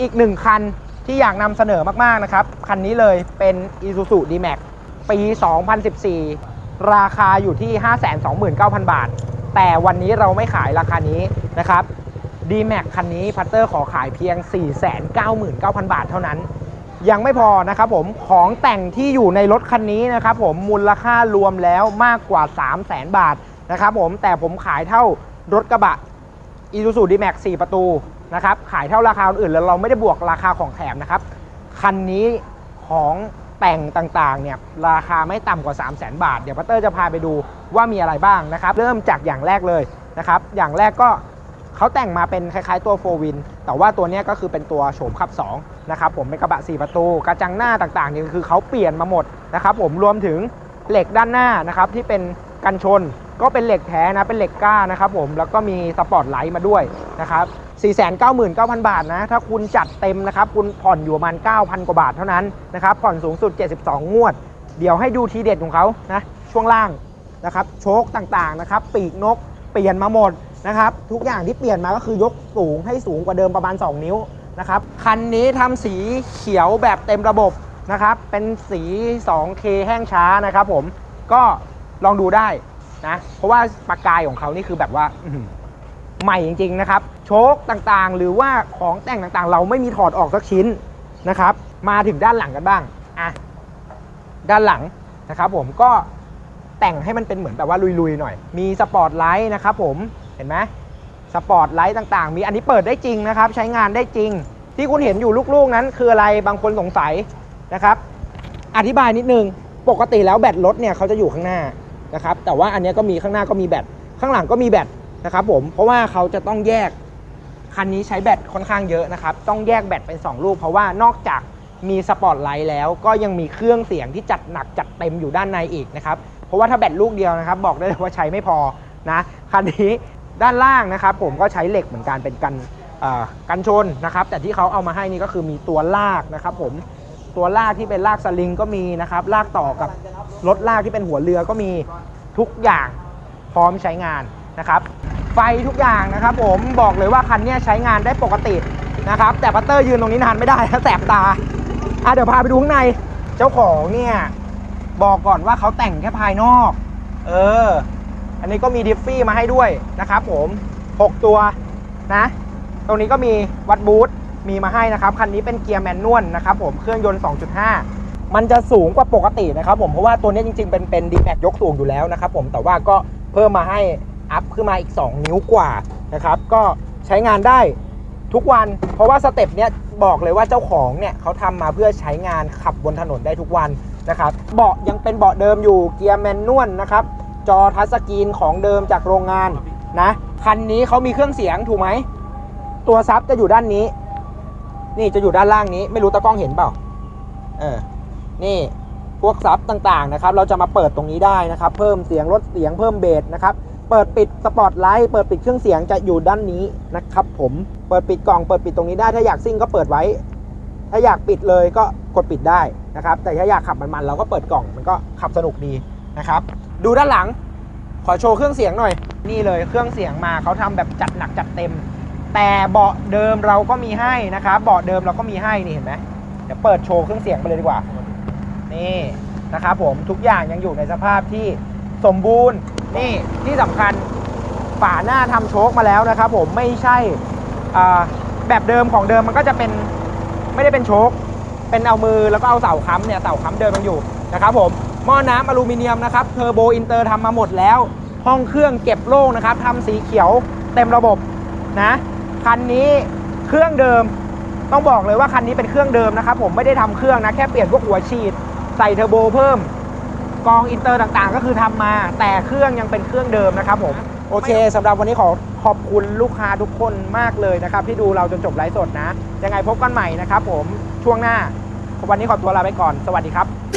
อีกหนึ่งคันที่อยากนำเสนอมากๆนะครับ คันนี้เลยเป็น Isuzu D-Max ปี 2014 ราคาอยู่ที่ 529,000 บาท แต่วันนี้เราไม่ขายราคานี้นะครับ D-Max คันนี้พัตเตอร์ขอขายเพียง 499,000 บาทเท่านั้น ยังไม่พอนะครับผมของแต่งที่อยู่ในรถคันนี้นะครับผมมูลค่ารวมแล้วมากกว่า 3 0 0 0 0 0 บาทนะครับผมแต่ผมขายเท่ารถกระบะ Isuzu D-Max 4 ประตู นะครับขายเท่าราคาอื่นแล้วเราไม่ได้บวกราคาของแถมนะครับคันนี้ของแต่งต่างๆเนี่ยราคาไม่ต่ำกว่า 3 0 0 0 0 0 บาท เดี๋ยวพัตเตอร์จะพาไปดูว่ามีอะไรบ้างนะครับเริ่มจากอย่างแรกเลยนะครับอย่างแรกก็เขาแต่งมาเป็นคล้ายๆตัว4 Win แต่ว่าตัวนี้ก็คือเป็นตัวโฉมขับ2นะครับผมเป็นกระบะ 4 ประตู กระจังหน้าต่างๆเนี่ยคือเขาเปลี่ยนมาหมดนะครับผมรวมถึงเหล็กด้านหน้านะครับที่เป็นกันชนก็เป็นเหล็กแท้นะเป็นเหล็กกล้านะครับผมแล้วก็มีสปอร์ตไลท์มาด้วยนะครับ 499,000 บาทนะ ถ้าคุณจัดเต็มนะครับ คุณผ่อนอยู่ประมาณ 9,000 กว่าบาทเท่านั้นนะครับ ผ่อนสูงสุด 72 งวด เดี๋ยวให้ดูทีเด็ดของเขานะ ช่วงล่างนะครับ โชคต่างๆนะครับ ปีกนก เปลี่ยนมาหมดนะครับ ทุกอย่างที่เปลี่ยนมาก็คือยกสูงให้สูงกว่าเดิมประมาณ 2 นิ้วนะครับ คันนี้ทำสีเขียวแบบเต็มระบบนะครับ เป็นสี 2K แห้งช้านะครับผม ก็ลองดูได้นะ เพราะว่าประกายของเขานี่คือแบบว่า ใหม่จริงๆนะครับ โชคต่างๆ หรือว่าของแต่งต่างๆ เราไม่มีถอดออกสักชิ้นนะครับ มาถึงด้านหลังกันบ้างอะด้านหลังนะครับ ผมก็แต่งให้มันเป็นเหมือนแบบว่าลุยๆหน่อย มีสปอร์ตไลท์นะครับผมเห็นไหมสปอร์ตไลท์ต่างๆ มีอันนี้เปิดได้จริงนะครับ ใช้งานได้จริง ที่คุณเห็นอยู่ลูกๆนั้น คืออะไรบางคนสงสัยนะครับ อธิบายนิดนึงปกติแล้วแบตรถเนี่ยเขาจะอยู่ข้างหน้านะครับ แต่ว่าอันนี้ก็มีข้างหน้าก็มีแบตข้างหลังก็มีแบต นะครับผมเพราะว่าเขาจะต้องแยกคันนี้ใช้แบตค่อนข้างเยอะนะครับต้องแยกแบตเป็น 2 ลูก เพราะว่านอกจากมีสปอตไลท์แล้วก็ยังมีเครื่องเสียงที่จัดหนักจัดเต็มอยู่ด้านในอีกนะครับเพราะว่าถ้าแบตลูกเดียวนะครับ บอกได้เลยว่าใช้ไม่พอนะคันนี้ด้านล่างนะครับผมก็ใช้เหล็กเหมือนกันเป็นกันกันชนนะครับ แต่ที่เขาเอามาให้นี่ก็คือมีตัวลากนะครับผมตัวลากที่เป็นลากสลิงก็มีนะครับลากต่อกับรถลากที่เป็นหัวเรือก็มีทุกอย่างพร้อมใช้งานนะครับ ไฟทุกอย่างนะครับผมบอกเลยว่าคันนี้ใช้งานได้ปกตินะครับ แต่พัตเตอร์ยืนตรงนี้นานไม่ได้แสบตาอะเดี๋ยวพาไปดูข้างใน เจ้าของเนี่ยบอกก่อนว่าเขาแต่งแค่ภายนอก เออ อันนี้ก็มีดิฟฟี่มาให้ด้วยนะครับผม 6 ตัวนะ ตรงนี้ก็มีวัดบูทมีมาให้นะครับ คันนี้เป็นเกียร์แมนนวลนะครับผม เครื่องยนต์ 2.5 มันจะสูงกว่าปกตินะครับผม เพราะว่าตัวนี้จริงๆ เป็นเป็นดีแม็กยกสูงอยู่แล้วนะครับผม แต่ว่าก็เพิ่มมาให้ อัพขึ้นมาอีก 2 นิ้วกว่านะครับ ก็ใช้งานได้ทุกวัน เพราะว่าสเต็ปเนี้ยบอกเลยว่าเจ้าของเนี่ยเขาทำมาเพื่อใช้งานขับบนถนนได้ทุกวันนะครับ เบาะยังเป็นเบาะเดิมอยู่เกียร์แมนนวลนะครับ จอทัชสกรีนของเดิมจากโรงงานนะ คันนี้เขามีเครื่องเสียงถูกไหม ตัวซับจะอยู่ด้านนี้ นี่จะอยู่ด้านล่างนี้ ไม่รู้ตากล้องเห็นเปล่า เออ นี่พวกซับต่างๆนะครับ เราจะมาเปิดตรงนี้ได้นะครับ เพิ่มเสียงลดเสียงเพิ่มเบสนะครับ เปิดปิดสปอตไลท์เปิดปิดเครื่องเสียงจะอยู่ด้านนี้นะครับผมเปิดปิดกล่องเปิดปิดตรงนี้ได้ถ้าอยากซิ่งก็เปิดไว้ ถ้าอยากปิดเลยก็กดปิดได้นะครับ แต่ถ้าอยากขับมันๆเราก็เปิดกล่องมันก็ขับสนุกดีนะครับ ดูด้านหลัง ขอโชว์เครื่องเสียงหน่อย นี่เลยเครื่องเสียงมาเขาทำแบบจัดหนักจัดเต็ม แต่เบาะเดิมเราก็มีให้นะครับเบาะเดิมเราก็มีให้นี่เห็นไหมเดี๋ยวเปิดโชว์เครื่องเสียงไปเลยดีกว่านี่นะครับผมทุกอย่างยังอยู่ในสภาพที่สมบูรณ์ นี่ที่สำคัญฝาหน้าทำโชคมาแล้วนะครับผมไม่ใช่แบบเดิมของเดิมมันก็จะเป็นไม่ได้เป็นโชคเป็นเอามือแล้วก็เอาเสาค้ำเนี่ยเสาค้ำเดิมยังอยู่นะครับผมหม้อน้ำอลูมิเนียมนะครับเทอร์โบอินเตอร์ทำมาหมดแล้ว ห้องเครื่องเก็บโล่งนะครับทำสีเขียวเต็มระบบนะคันนี้เครื่องเดิมต้องบอกเลยว่าคันนี้เป็นเครื่องเดิมนะครับผมไม่ได้ทำเครื่องนะแค่เปลี่ยนพวกหัวฉีดใส่เทอร์โบเพิ่ม กองอินเตอร์ต่างๆ ก็คือทำมา แต่เครื่องยังเป็นเครื่องเดิมนะครับผมโอเคสำหรับวันนี้ขอขอบคุณลูกค้าทุกคนมากเลยนะครับ ที่ดูเราจนจบไลฟ์สดนะ ยังไงพบกันใหม่นะครับผมช่วงหน้า วันนี้ขอตัวลาไปก่อน สวัสดีครับ